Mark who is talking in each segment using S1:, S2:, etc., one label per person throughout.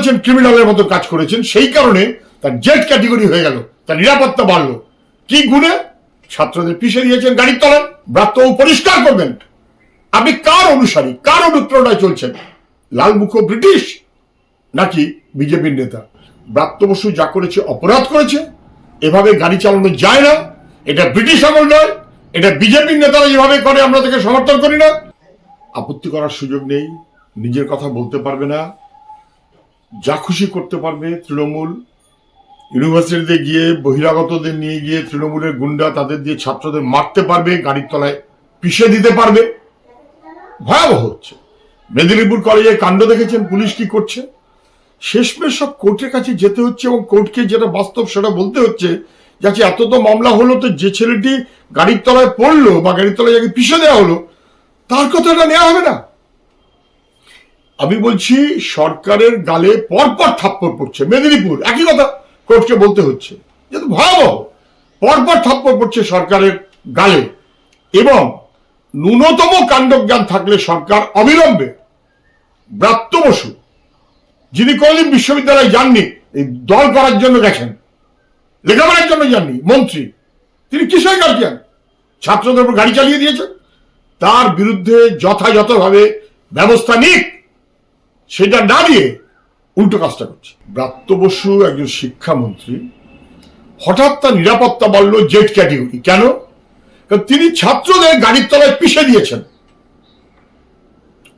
S1: করেছেন ক্রিমিনালের মতো কাজ করেছেন, সেই কারণে তার জেড ক্যাটেগরি হয়ে গেল, তার নিরাপত্তা বাড়লো। কি গুণে? ছাত্রদের পিছিয়ে দিয়েছেন গাড়ির তলায় ব্রাত্যবাবু পরিষ্কার করবেন। আপনি কার অনুসারী? কার অনুপ্রেরণায় চলছেন? লালমুখ ব্রিটিশ নাকি বিজেপির নেতা? ব্রাত্য বসু যা করেছে, অপরাধ করেছে, এভাবে গাড়ি চালানো যায় না। এটা ব্রিটিশ আমল নয়, এটা বিজেপির নেতারা যেভাবে করে, আমরা তাকে সমর্থন করি না। আপত্তি করার সুযোগ নেই, নিজের কথা বলতে পারবে না। যা খুশি করতে পারবে তৃণমূল ইউনিভার্সিটিতে গিয়ে বহিরাগতদের নিয়ে গিয়ে তৃণমূলের গুন্ডা তাদের দিয়ে ছাত্রদের মারতে পারবে, গাড়ির তলায় পিষে দিতে পারবে। ভয়াবহ হচ্ছে। মেদিনীপুর কলেজে কাণ্ড দেখেছেন, পুলিশ কি করছে? শেষমেশ সব কোর্টের কাছে যেতে হচ্ছে এবং কোর্টকে যেটা বাস্তব সেটা বলতে হচ্ছে যাচ্ছে এত তো মামলা হলো তো যে ছেলেটি গাড়ির তলায় পড়ল বা গাড়ির তলায় যাকে পিষে দেওয়া হলো, তার কথাটা নেওয়া হবে না। আমি বলছি, সরকারের গালে পরপর থাপ্পড় পড়ছে। মেদিনীপুর, একই কথা কোর্টকে বলতে হচ্ছে। যেহেতু ভয়াবহ, পরপর থাপ্পড় পড়ছে সরকারের গালে। এবং ন্যূনতম কাণ্ডজ্ঞান থাকলে সরকার অবিলম্বে ব্রাত্য বসু, যিনি কোনদিন বিশ্ববিদ্যালয়ে যাননি, এই দল করার জন্য গেছেন, লেখাপড়ার জন্য যাননি, মন্ত্রী, তিনি কিসের গার্জিয়ান ছাত্রদের উপর গাড়ি চালিয়ে দিয়েছেন। তার বিরুদ্ধে যথাযথভাবে ব্যবস্থা নিক। সেটা না উল্টো কাজটা করছে। ব্রাত্য বসু একজন শিক্ষামন্ত্রী, হঠাৎ তার নিরাপত্তা বাড়ল জেড ক্যাটেগরি। কেন? তিনি ছাত্রদের গাড়ির তলায় পিষে দিয়েছেন।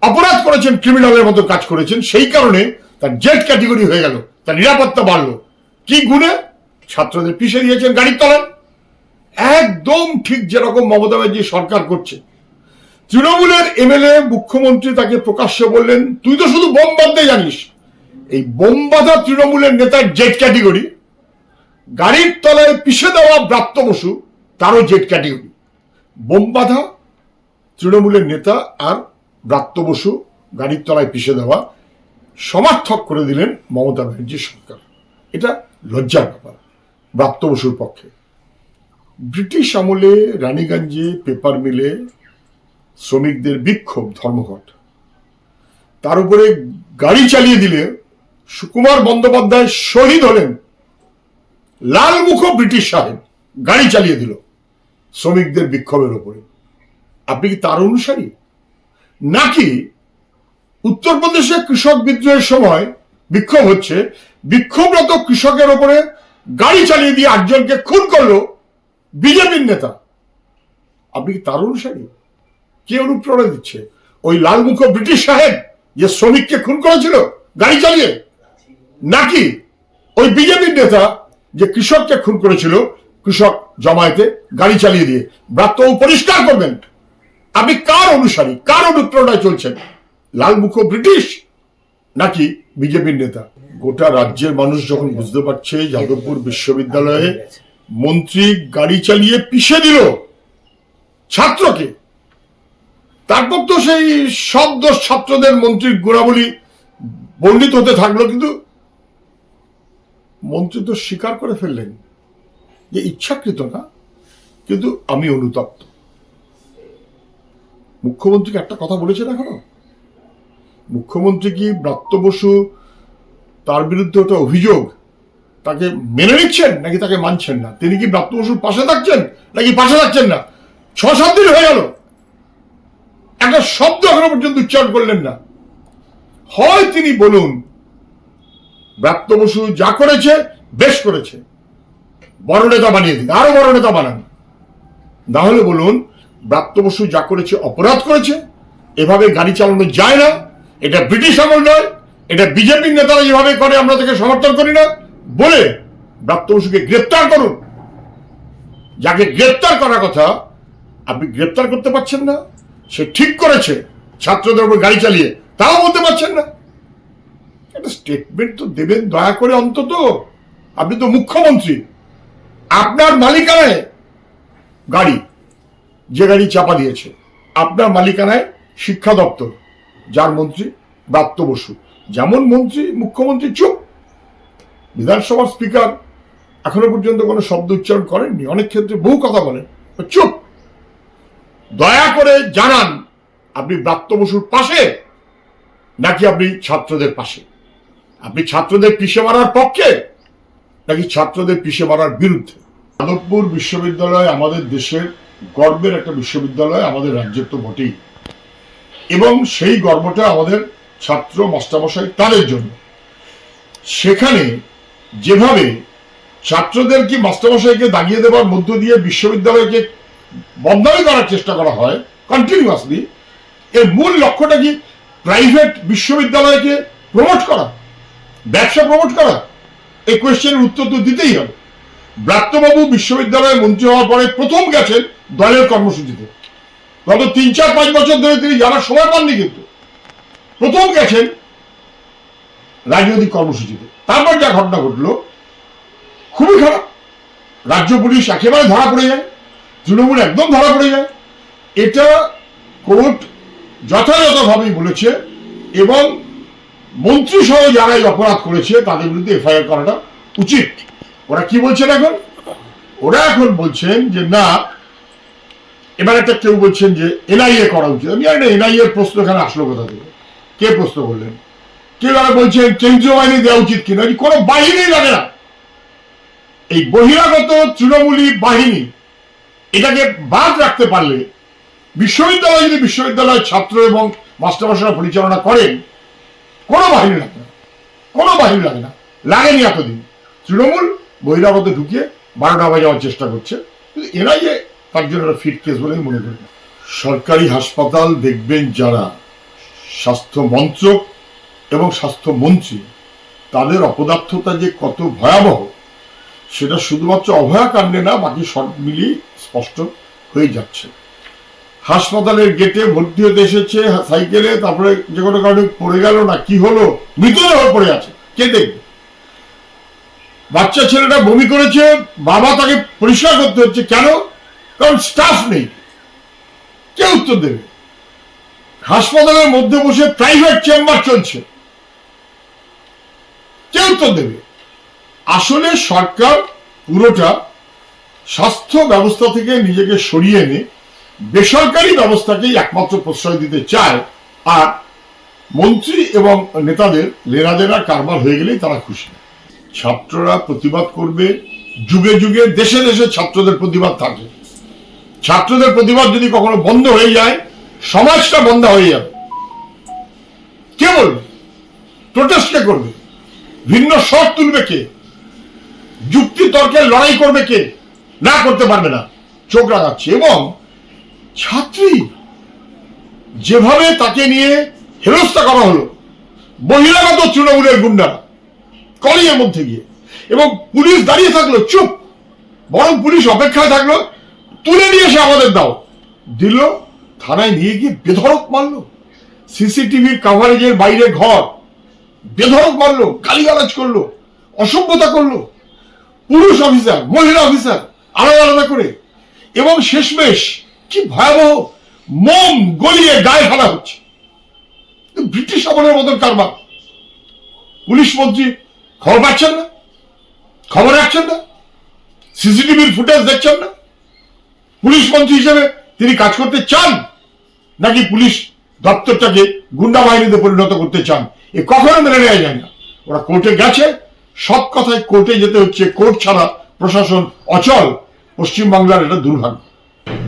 S1: অপরাধ করেছেন, ক্রিমিনালের মতো কাজ করেছেন। সেই কারণে তার জেড ক্যাটেগরি হয়ে গেল, তার নিরাপত্তা বাড়লো। কি গুণে? ছাত্রদের পিষে দিয়েছেন গাড়ির তলায়। একদম ঠিক যেরকম মমতা ব্যানার্জি সরকার করছে। তৃণমূলের এমএলএ মুখ্যমন্ত্রী তাকে প্রকাশ্যে বললেন, তুই তো শুধু বোম বাঁধতে জানিস। এই বোম বাঁধা তৃণমূলের নেতার জেড ক্যাটেগরি, গাড়ির তলায় পিষে দেওয়া ব্রাত্য বসু, তারও জেড ক্যাটেগরি। বোম বাঁধা তৃণমূলের নেতা আর ব্রাত্য বসু, গাড়ির তলায় পিষে দেওয়া সমার্থক করে দিলেন মমতা ব্যানার্জি সরকার। এটা লজ্জার ব্যাপার, ব্রাত্য বসুর পক্ষে। ব্রিটিশ আমলে, রানীগঞ্জে, পেপার মিলে শ্রমিকদের বিক্ষোভ ধর্মঘট। তার উপরে গাড়ি চালিয়ে দিলে সুকুমার বন্দ্যোপাধ্যায় শহীদ হলেন। লালমুখ ব্রিটিশ সাহেব গাড়ি চালিয়ে দিল শ্রমিকদের বিক্ষোভের উপরে। আপনি কি তার অনুসারী? নাকি উত্তরপ্রদেশে কৃষক বিদ্রোহের সময় বিক্ষোভ হচ্ছে, বিক্ষোভরত কৃষকের ওপরে গাড়ি চালিয়ে দিয়ে আটজনকে খুন করল বিজেপির নেতা? আপনি কি তার অনুসারী? কে অনুপ্রেরণা দিচ্ছে? ওই লালমুখ ব্রিটিশ সাহেব যে শ্রমিককে খুন করেছিল, গাড়ি চালিয়ে? নাকি ওই বিজেপির নেতা যে কৃষককে খুন করেছিল, কৃষক জমায়েতে গাড়ি চালিয়ে দিয়ে? ব্রাত্যবাবু পরিষ্কার করবেন। আপনি কার অনুসারী? কার অনুপ্রেরণায় চলছেন? লালমুখ ব্রিটিশ নাকি বিজেপির নেতা? গোটা রাজ্যের মানুষ যখন বুঝতে পারছে যাদবপুর বিশ্ববিদ্যালয়ে মন্ত্রী গাড়ি চালিয়ে পিষে দিল, ছাত্রকে তারপর তো সেই সব দোষ ছাত্রদের মন্ত্রীর গুণাবলী বর্ণিত হতে থাকল, কিন্তু মন্ত্রী তো স্বীকার করে ফেললেন যে ইচ্ছাকৃত না, কিন্তু আমি অনুতপ্ত। মুখ্যমন্ত্রীকে একটা কথা বলেছেন এখনও? মুখ্যমন্ত্রী কি ব্রাত্য বসু তার বিরুদ্ধে ওটা অভিযোগ তাকে মেনে নিচ্ছেন নাকি তাকে মানছেন না? তিনি কি ব্রাত্য বসুর পাশে থাকছেন নাকি পাশে থাকছেন না? ছ সাত দিন হয়ে গেল। একটা শব্দ এখনও পর্যন্ত উচ্চারণ করলেন না। হয় তিনি বলুন, ব্রাত্য বসু যা করেছে, বেশ করেছে। বড় নেতা বানিয়ে দিন, আরও বড় নেতা বানান। না হলে বলুন, ব্রাত্য বসু যা করেছে, অপরাধ করেছে, এভাবে গাড়ি চালানো যায় না। এটা ব্রিটিশ আমল নয়, এটা বিজেপির নেতারা যেভাবে করে, আমরা তাকে সমর্থন করি না। বলে ব্রাত্য বসুকে গ্রেপ্তার করুন। যাকে গ্রেপ্তার করার কথা, আপনি গ্রেপ্তার করতে পারছেন না। সে ঠিক করেছে। ছাত্রদের উপর গাড়ি চালিয়ে। তাও বলতে পারছেন না। একটা স্টেটমেন্ট তো দেবেন, দয়া করে অন্তত। আপনি তো মুখ্যমন্ত্রী। আপনার মালিকানায় গাড়ি, যে গাড়ি চাপা দিয়েছে, আপনার মালিকানায় শিক্ষা দপ্তর, যার মন্ত্রী ব্রাত্য বসু। যেমন মন্ত্রী, মুখ্যমন্ত্রী চুপ। বিধানসভার স্পিকার এখনও পর্যন্ত কোনো শব্দ উচ্চারণ করেননি। অনেক ক্ষেত্রে বহু কথা বলেন। চুপ। দয়া করে জানান, আপনি ব্রাত্য বসুর পাশে নাকি আপনি ছাত্রদের পাশে? আপনি ছাত্রদের পিষে মারার পক্ষে নাকি ছাত্রদের পিষে মারার বিরুদ্ধে? যাদবপুর বিশ্ববিদ্যালয় আমাদের দেশের গর্বের একটা বিশ্ববিদ্যালয়, আমাদের রাজ্যের তো বটেই। এবং সেই গর্বটা আমাদের ছাত্র মাস্টারমশাই তাদের জন্য। সেখানে যেভাবে ছাত্রদেরকে মাস্টারমশাইকে দাগিয়ে দেওয়ার মধ্য দিয়ে বিশ্ববিদ্যালয়কে বদনামি করার চেষ্টা করা হয় কন্টিনিউয়াসলি এর মূল লক্ষ্যটা কি? প্রাইভেট বিশ্ববিদ্যালয়কে প্রমোট করা, ব্যবসা প্রমোট করা, এই কোয়েশ্চেনের উত্তর তো দিতেই হবে। ব্রাত্যবাবু বিশ্ববিদ্যালয়ে মন্ত্রী হওয়ার পরে প্রথম গেছেন দলের কর্মসূচিতে। গত তিন, চার, পাঁচ বছর ধরে তিনি যারা সময় পাননি কিন্তু। প্রথম গেছেন রাজনৈতিক কর্মসূচিতে। তারপর যা ঘটনা ঘটলো, খুবই খারাপ। রাজ্য পুলিশ একেবারে ধরা পড়ে যায়। তৃণমূল একদম ধরা পড়ে যায়। এটা কোর্ট যথাযথভাবেই বলেছে এবং মন্ত্রী সহ যারা এই অপরাধ করেছে, তাদের বিরুদ্ধে এফআইআর করাটা উচিত। ওরা কি বলছেন এখন? ওরা এখন বলছেন যে, না, এবার একটা কেউ বলছেন যে, এনআইএ করা উচিত। আমি জানি না এনআইএ এর প্রশ্ন এখানে আসলো কোথা থেকে? কে প্রশ্ন করলেন? কেউ আবার বলছেন, কেন্দ্রীয় বাহিনী দেওয়া উচিত কিনা? কোনো বাহিনী লাগে না। এই বহিরাগত তৃণমূলী বাহিনী এটাকে বাদ রাখতে পারলে বিশ্ববিদ্যালয় যদি বিশ্ববিদ্যালয়ের ছাত্র এবং মাস্টারমশাইরা পরিচালনা করেন, কোনো বাহিনী লাগে না। কোনো বাহিনী লাগে না। লাগেনি এতদিন। তৃণমূল বহিরাগত ঢুকিয়ে বারোটা বাজাবার চেষ্টা করছে। কিন্তু এনআইএ তার জন্য একটা ফিট কেস বলেই মনে করি সরকারি হাসপাতাল দেখবেন যারা স্বাস্থ্য মন্ত্রক এবং স্বাস্থ্যমন্ত্রী তাদের অপদার্থতা যে কত ভয়াবহ সেটা শুধুমাত্র অভয়া কাণ্ডে না, বাকি সব মিলিয়ে স্পষ্ট হয়ে যাচ্ছে। হাসপাতালের গেটে ভর্তি হতে এসেছে, সাইকেলে, তারপরে যে কোনো কারণে পড়ে গেল না, কি হলো? মৃতদেহ পড়ে আছে। কে দেখবে? বাচ্চা ছেলেটা বমি করেছে, বাবা তাকে পরিষ্কার করতে হচ্ছে। কেন? কারণ স্টাফ নেই। কে উত্তর দেবে? হাসপাতালের মধ্যে বসে প্রাইভেট চেম্বার চলছে। কে উত্তর দেবে? আসলে সরকার পুরোটা স্বাস্থ্য ব্যবস্থা থেকে নিজেকে সরিয়ে এনে বেসরকারি ব্যবস্থাকেই একমাত্র প্রশ্রয় দিতে চায়, আর মন্ত্রী এবং নেতাদের লেনাদেনা কারবার হয়ে গেলেই তারা খুশি। ছাত্ররা প্রতিবাদ করবে, যুগে যুগে দেশে দেশে ছাত্রদের প্রতিবাদ থাকে। ছাত্রদের প্রতিবাদ যদি কখনো বন্ধ হয়ে যায়, সমাজটা বন্ধ হয়ে যাবে। কে বলবে? প্রোটেস্ট কে করবে? ভিন্ন স্বর তুলবে কে? যুক্তি তর্কের লড়াই করবে কে? না করতে পারবে না। চোখ রাখাচ্ছে এবং ছাত্রী যেভাবে তাকে নিয়ে হেনস্থা করা হলো, বহিরাগত তৃণমূলের গুন্ডারা কলেজের মধ্যে গিয়ে, এবং পুলিশ দাঁড়িয়ে থাকল, চুপ। বরং পুলিশ অপেক্ষায় থাকল, তুলে নিয়ে এসে আমাদের দাও। দিল, থানায় নিয়ে গিয়ে বেধড়ক মারলো। সিসিটিভির কাভারেজের বাইরে ঘর, বেধড়ক মারলো, গালিগালাজ করল, অসভ্যতা করল। পুরুষ অফিসার, মহিলা অফিসার, আলাদা আলাদা করে। এবং শেষমেশ কি ভয়াবহ মোম গলিয়ে গায়ে ফেলা হচ্ছে। ব্রিটিশ আমলের মতন কারবার। পুলিশ মন্ত্রী খবর পাচ্ছেন না? খবর রাখছেন না? সিসিটিভির ফুটেজ দেখছেন না? পুলিশ মন্ত্রী হিসেবে তিনি কাজ করতে চান? নাকি পুলিশ দপ্তরটাকে গুন্ডা বাহিনীতে পরিণত করতে চান? এ কখনো মেনে নেওয়া যায় না। ওরা কোর্টে গেছে সব কথায় কোর্টে যেতে হচ্ছে। কোর্ট ছাড়া প্রশাসন অচল। পশ্চিমবাংলার এটা দুর্ভাগ্য।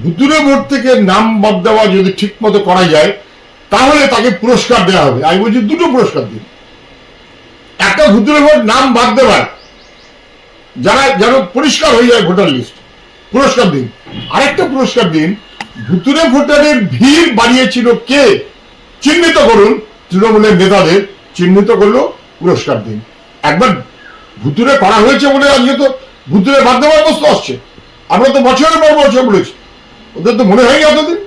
S1: ভুতুরে ভোট থেকে নাম বাদ দেওয়া যদি ঠিক মতো করা যায়, তাহলে তাকে পুরস্কার দেওয়া হবে। আমি বলছি দুটো পুরস্কার দিন। একটা ভুতুরে ভোট নাম বাদ দেওয়ার যারা যেন পরিষ্কার হয়ে যায় ভোটার লিস্ট, পুরস্কার দিন। আরেকটা পুরস্কার দিন ভুতুরে ভোটারের ভিড় বাড়িয়েছিল কে? চিহ্নিত করুন। তৃণমূলের নেতাদের চিহ্নিত করল, পুরস্কার দিন। একবার ভুতুরে করা হয়েছে বলে আজকে তো ভুতুরে দেওয়ার বস্তু আসছে। আমরা তো বছরের পর বছর বলেছি। ওদের তো মনে হয়নি এতদিন।